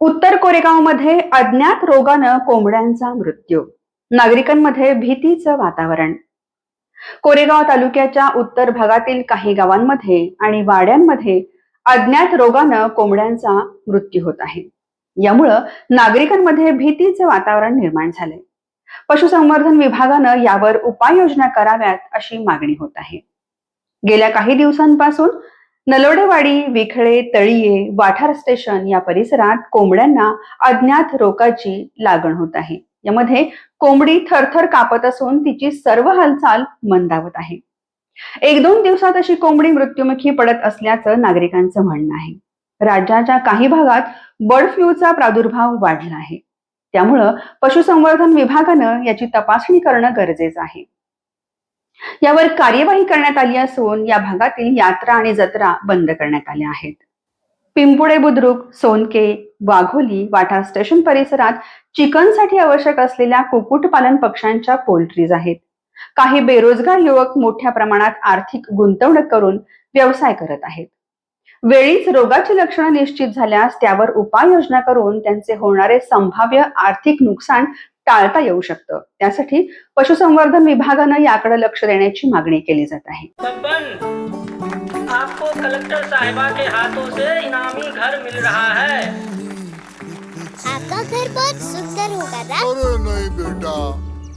उत्तर कोरेगावमध्ये अज्ञात रोगानं कोंबड्यांचा मृत्यू. नागरिकांमध्ये भीतीचं वातावरण. कोरेगाव तालुक्याच्या उत्तर भागातील काही गावांमध्ये आणि वाड्यांमध्ये अज्ञात रोगानं कोंबड्यांचा मृत्यू होत आहे. यामुळं नागरिकांमध्ये भीतीचं वातावरण निर्माण झालंय. पशुसंवर्धन विभागानं यावर उपाययोजना कराव्यात अशी मागणी होत आहे. गेल्या काही दिवसांपासून नलोडेवाडी विखळे तळीये वाठार स्टेशन या परिसरात कोंबड्यांना अज्ञात रोगाची लागण होत आहे. यामध्ये कोंबडी थरथर कापत असून तिची सर्व हालचाल मंदावत आहे. एक दोन दिवसात अशी कोंबडी मृत्युमुखी पडत असल्याचं नागरिकांचं म्हणणं आहे. राज्याच्या काही भागात बर्ड फ्लूचा प्रादुर्भाव वाढला आहे. त्यामुळं पशुसंवर्धन विभागानं याची तपासणी करणं गरजेचं आहे. यावर कार्यवाही करण्यात आली असून या भागातील यात्रा आणि जत्रा बंद करण्यात आल्या आहेत. पिंपुडे बुद्रुक सोनके वाघोली वाठा स्टेशन परिसरात चिकनसाठी आवश्यक असलेल्या कुक्कुटपालन पक्ष्यांच्या पोल्ट्रीज आहेत. काही बेरोजगार युवक मोठ्या प्रमाणात आर्थिक गुंतवणूक करून व्यवसाय करत आहेत. वेळीच रोगाची लक्षणं निश्चित झाल्यास त्यावर उपाययोजना करून त्यांचे होणारे संभाव्य आर्थिक नुकसान टाळता येऊ शकतं. त्यासाठी पशुसंवर्धन विभागानं याकडे लक्ष देण्याची मागणी केली जात आहे. बब्बन आपको कलेक्टर साहिबा के हाथों से इनामी घर मिल रहा है। आपका घर बहुत सुंदर होगा ना अरे नहीं बेटा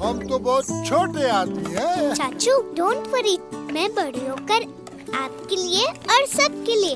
हम तो बहुत छोटे आदमी हैं। चाचू डोंट वरी मैं बड़ी होकर आपके लिए और सबके लिए